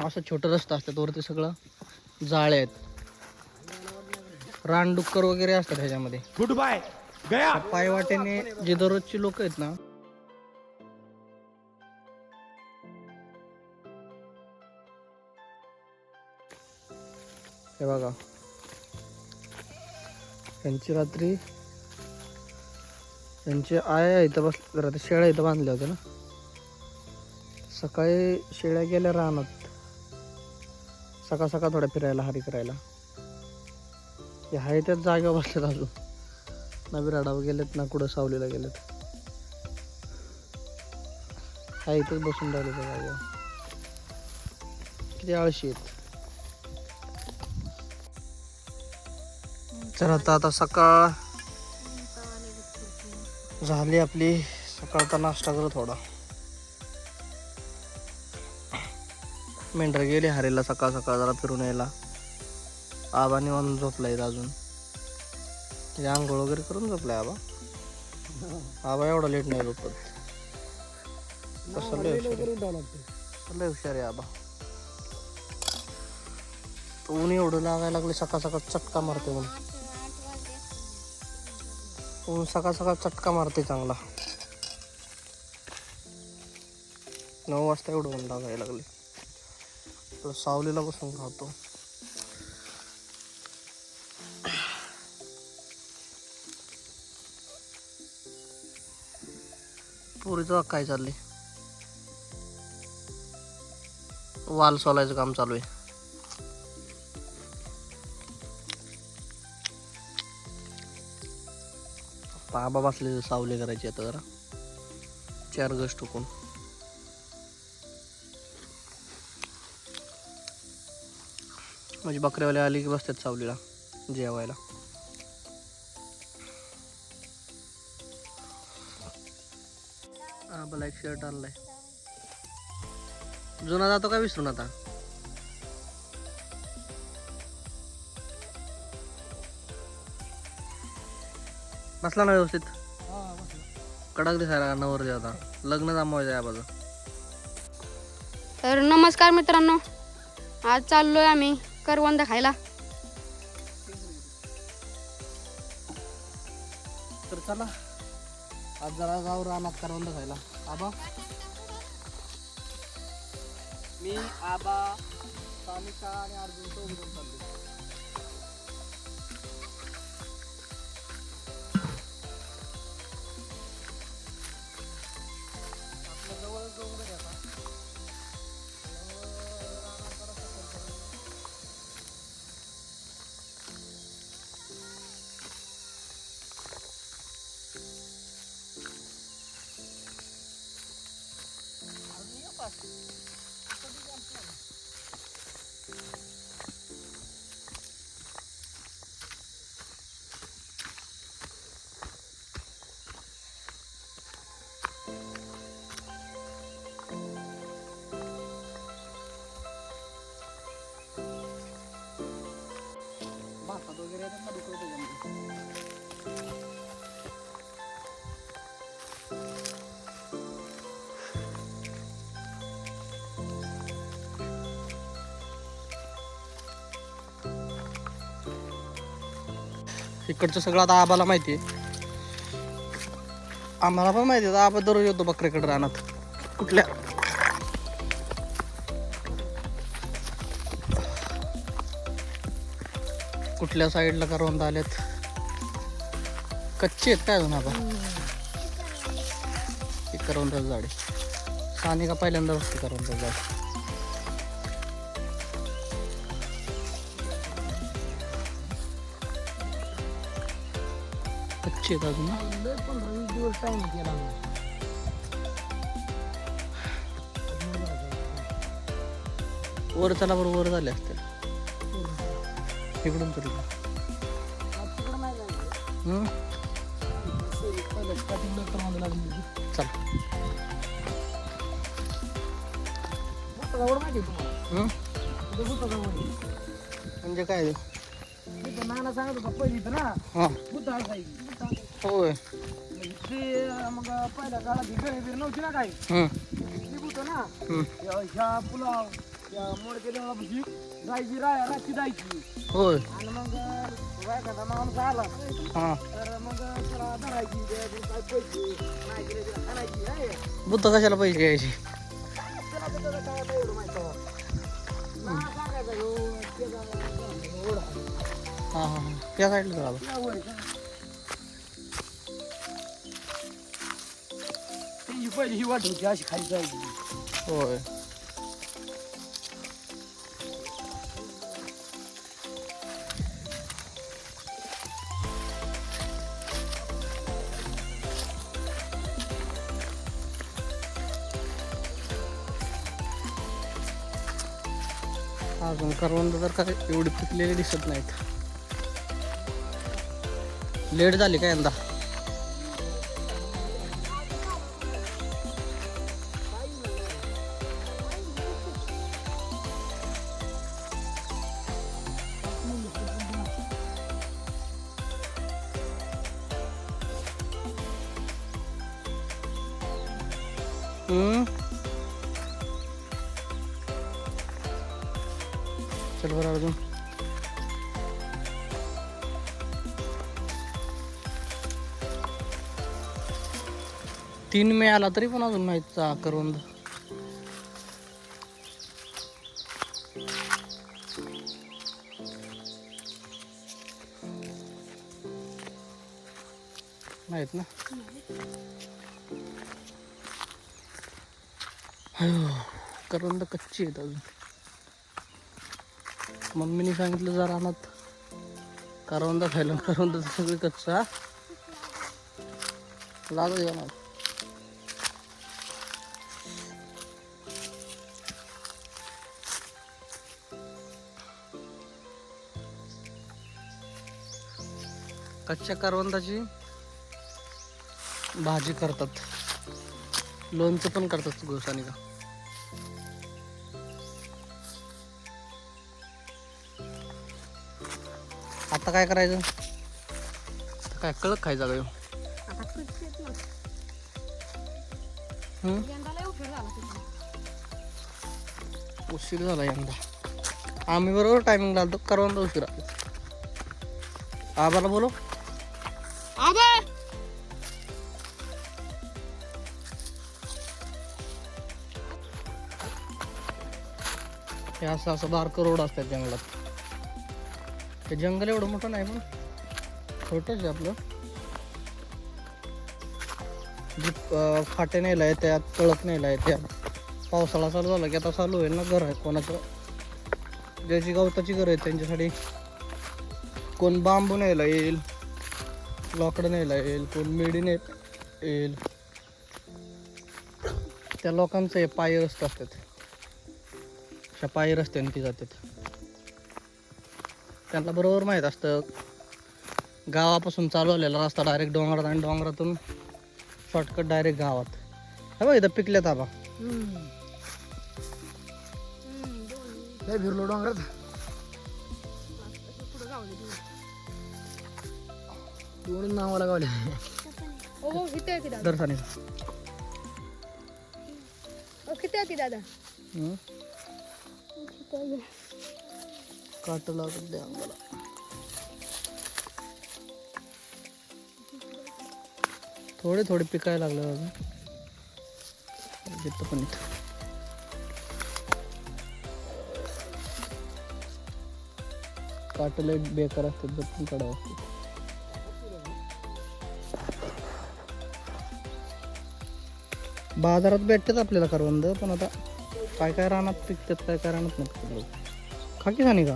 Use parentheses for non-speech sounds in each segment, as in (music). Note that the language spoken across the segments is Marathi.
असं छोटं रस्ता असतात वरती सगळं जाळे आहेत. रानडुक्कर वगैरे असतात ह्याच्यामध्ये. गुड बाय गया पायवाटेने जे दररोजची लोक आहेत ना हे बघा. यांची रात्री यांची आया इथं बस रात्री शेळ्या इथं बांधल्या होत्या ना. सकाळी शेळ्या गेल्या रानात. सकाळ सकाळ थोड्या फिरायला हरी करायला. हे आहे त्याच जागेवर बसलेत अजून. ना बिराडावर गेलेत ना कुठं सावलीला गेलेत. हा इथंच बसून राहिले त्या जागेवर. किती आळशी आहेत. तर आता आता सकाळ झाली आपली. सकाळचा नाश्ता करू थोडा. मेंढर गेले हरेला सकाळ सकाळ जरा फिरून यायला. आबा निवांत झोपलाय अजून. म्हणजे आंघोळ वगैरे करून झोपलाय आबा. आबा एवढा लेट नाही झोपत. कसं लय हुशार आहे. लय हुशार आहे आबा. ऊन एवढं लागायला लागले सकाळ सकाळ चटका मारते ऊन ऊन सकाळ सकाळ चटका मारते चांगला. नऊ वाजता एवढं ऊन लागायला लागले सावलीला बसून राहतो पोरीचं काय चालले वाल सोलायचं काम चालू आहे. पाबा बसले सावली करायची आता जरा. चार गज कोण म्हणजे बकऱ्यावाले आली की बसतात सावलीला जेवायला. हा मला एक शर्ट आणलाय. जुना जातो का विसरून आता? बसला ना व्यवस्थित? कडक दिसायला नवर आता. लग्न जमवायचं आहे बाजू तर नमस्कार मित्रांनो. आज चाललोय आम्ही करवंद खायला. तर चला. आज जरा जाऊ रानात करवंद खायला. आबा? मी आबा सानिका आणि अर्जुन चौघजण चाललो इकडचं सगळं आता आबाला माहिती आहे. आम्हाला पण माहिती आहे आबा दररोज येतो बकऱ्याकडे रानात. कुठल्या? कुठल्या साईडला करवंद आलेत? कच्चे आहेत काय अजून आबा? करवंदाचं झाड. आहे सानिका पहिल्यांदा बसते करवंदाचं झाड. आहेत अजून पंधरा वीस दिवस टाइम केला वर चला बरोबर झाले असते इकडून तरी. चल. माहिती तुम्हाला म्हणजे काय? नाना सांगत होता पहिली इथं ना हां. बुद्धा असायची होय. ते मग पहिल्या काळात ही नव्हती ना काही. हम्म, ती ना हम्म. ह्या- ह्या पुलाव मोडके देवळापाशी जायची राया रात्री जायची. होय. आणि मग एखादा माणूस आला. हां. तर मग त्याला धरायची त्याच्याकडून काय पैसे नाही दिले त्याला खाणायची नाही बुद्ध कशाला पैसे घ्यायचे? त्याला तर त्याला काय आता एवढं माहीत आहे. ना सांगायचं ह्यो, त्याचा एवढा. हां हां हां. त्या साईडला या वर पहिली ही वाट होती अशी खाली जायची होय. अजून करवंद तर काय एवढी पिकलेले दिसत नाहीत. लेट झाली का यंदा? तीन मे आला तरी पण अजून माहीत करवंद. माहीत ना? करवंद कच्ची आहेत अजून. मम्मीने सांगितलं जरा अनात करवंदा खायला करवंदा सगळी कच्चा. लागत ना कच्च्या करवंदाची भाजी करतात. लोणचं पण करतात गोसानी का. आता काय करायचं? आता काय कळत खायचा का उशीर झाला तिथे. उशीर झाला यंदा. आम्ही बरोबर टायमिंग लागतो करवंद उशीर आलो. आबाला बोलो हे असं असं बारकं रोड असतात जंगलात. ते जंगल एवढं मोठं नाही पण छोटंच आहे आपलं. जी फाटे नेला आहे त्यात तळक नेला आहे त्यात पावसाळा चालू झाला की आता चालू होईल ना घर आहे कोणाचं? ज्याची गवताची घर आहे त्यांच्यासाठी. कोण बांबू न्यायला येईल लाकडं न्यायला येईल कोण मेडी ने येईल. त्या लोकांचं हे पाय रस्ते असतात. अशा पायी रस्त्याने ती जातात. त्यांना बरोबर माहीत असतं गावापासून चालू आलेला रस्ता डायरेक्ट डोंगरात आणि डोंगरातून शॉर्टकट डायरेक्ट गावात. हे बघ इथं पिकल्यात आबा. फिरलो डोंगरात. दोन नावाला गावले. दादा? दर्शनी ओ किती आहे ती दादा काट लागत द्या अंगाला थोडे थोडे पिकायला लागले अजून घेतो पण इथं. काटले बेकार असतात जपून काढावं असतात. बाजारात भेटतात आपल्याला करवंद पण आता काय काय रानात पिकतात काय काय रानात नाही. खाकी झाली का?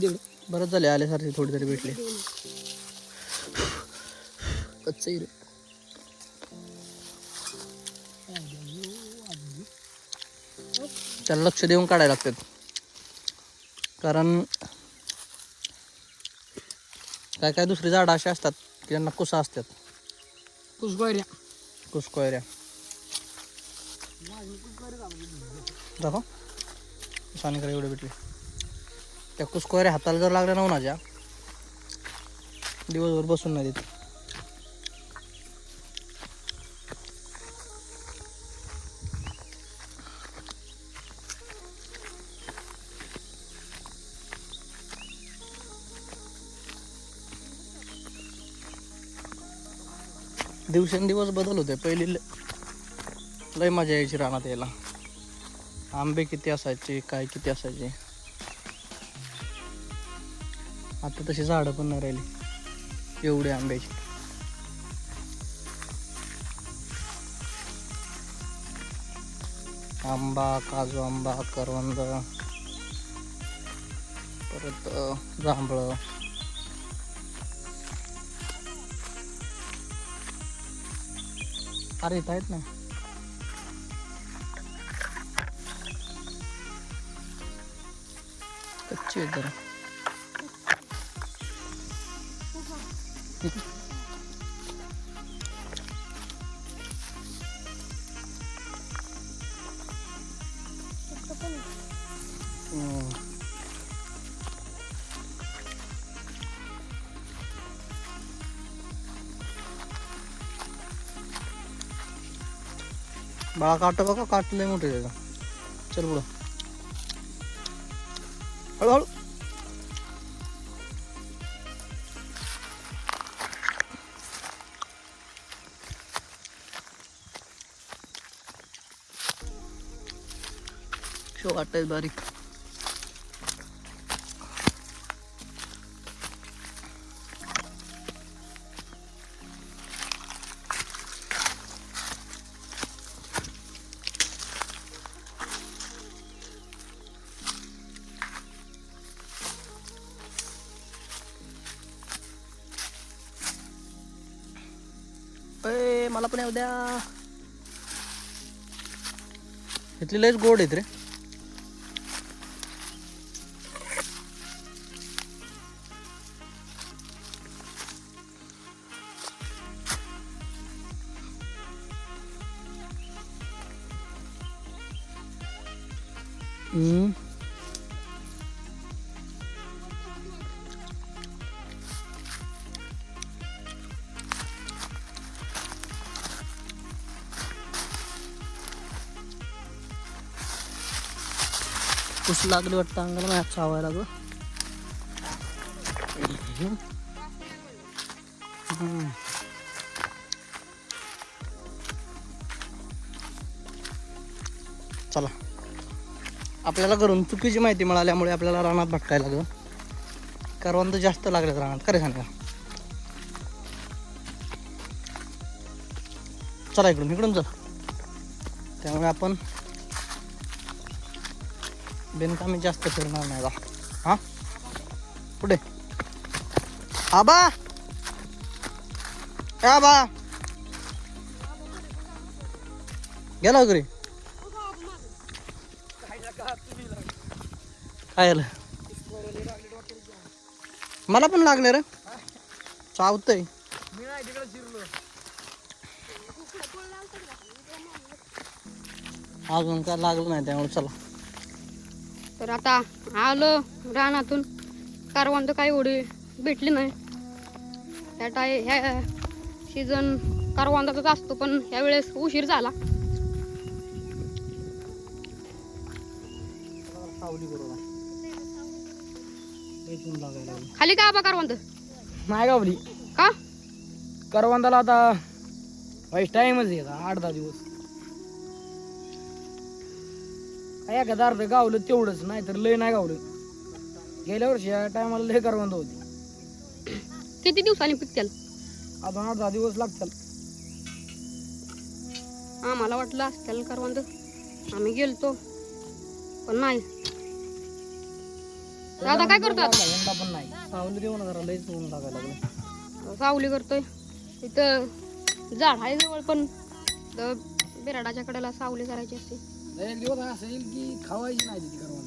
उद्या बरंच झाले आल्यासारखे थोडी तरी भेटले. कच्चही रे त्याला लक्ष देऊन काढायला लागतात. कारण काय काय दुसरी झाडं अशी असतात की त्यांना कुसा असतात. कुसबायऱ्या कुसकोयऱ्या. दाखव. सानीकडे एवढे भेटले त्या कुसकोयऱ्या हाताला जर लागल्या ना उन्हाच्या दिवसभर बसून नाही देत. दिवसेंदिवस बदल होते पहिली ल- लय मजा यायची रानात यायला. आंबे किती असायचे काय किती असायचे. आता तशी झाडं पण नाही राहिली. एवढे आंब्याची. आंबा काजू आंबा करवंद परत जांभळ जांभळं. अरे येत आहेत ना. कच्ची आहेत जरा. बाळा काट बघा काटलंय मोठे त्याचा चल पुढं हळूहळू शो वाटत बारीक मला पण येऊ द्या इथली लयच गोड आहेत रे हम्म कुस लागली वाटतं अंगाला? माझ्या चावायला लागलं. चला. आपल्याला घरून चुकीची माहिती मिळाल्यामुळे आपल्याला रानात भटकायला लागलं. करवंद जास्त लागलेत रानात. खरे सांगा. चला इकडून इकडून चला. त्यामुळे आपण बिनकामी जास्त फिरणार नाही बा. हा? कुठे आबा! आबा! गेला हो घरी. काय झालं मला पण लागले रे. चावतंय. अजून काय लागलं नाही त्यामुळे चला. तर आता आलो रानातून. कारवांत काही एवढी भेटली नाही. त्या टाय ह्या सीझन कारवांदाचाच असतो पण ह्यावेळेस उशीर झाला. खाली का आबा कारवांत नाही गावली का? करवंदाला आता टाइमच आहे आठ दहा दिवस. एखादा अर्ध गावलं तेवढंच नाही तर लय नाही गावलं. गेल्या वर्षी या टायमाला लय करवंद होती. किती दिवसांनी पिकतील अजून आठ दहा दिवस लागतात आम्हाला वाटलं असतील कारवांत आम्ही गेलतो पण नाही. दादा काय करतो आता यंदा पण नाही. सावली देऊ ना जरा लईच ऊन लागायला लागलं. सावली करतोय. इथं झाड आहे जवळ पण. बिराडाच्या कडेला सावली करायची असते. एक दिवस असं येईल की खावायची नाही ती करवाला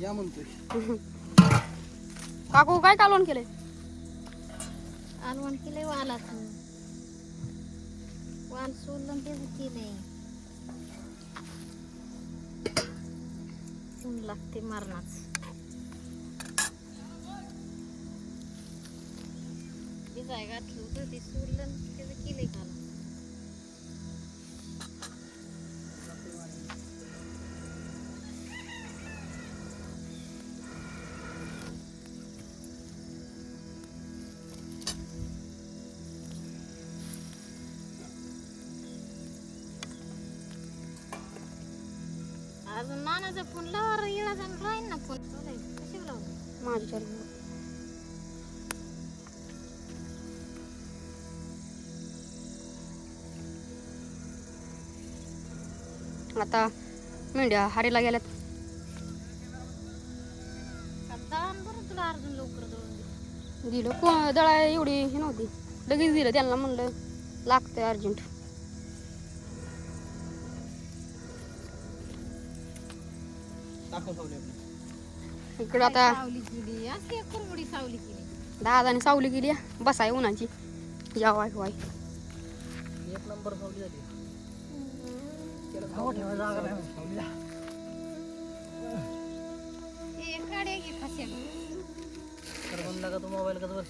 या म्हणतोय. (laughs) काकू काय कालवण केलंय? आलवण केलंय वालाच. वाल सोडलं तेच केलंय. ऊन लागते मारणाच. भिजाय घातलं होतं ते सोडलं त्याचं केलंय काल अजून नानाचा फोन लावा येळा जाऊन राहील ना फोन कशी माझ्या चरणी. आता मेंढ्या हारीला गेल्यात. तुला अर्जुन लवकर दळून दिलं. को दळा एवढी हे नव्हती. लगेच दिलं त्यांना म्हणलं लागतंय अर्जंट. दाखव सावली आपली इकडं आता सावली केली? अशी एक कुरमुडी सावली केली. दादाने सावली केली बसाय उन्हाची. यावाय वाय एक नंबर सावली झाली. ठेवा जागा नाही. सावलीला. हे काढे की फाशी तर म्हणला का तू मोबाईल कसं बस.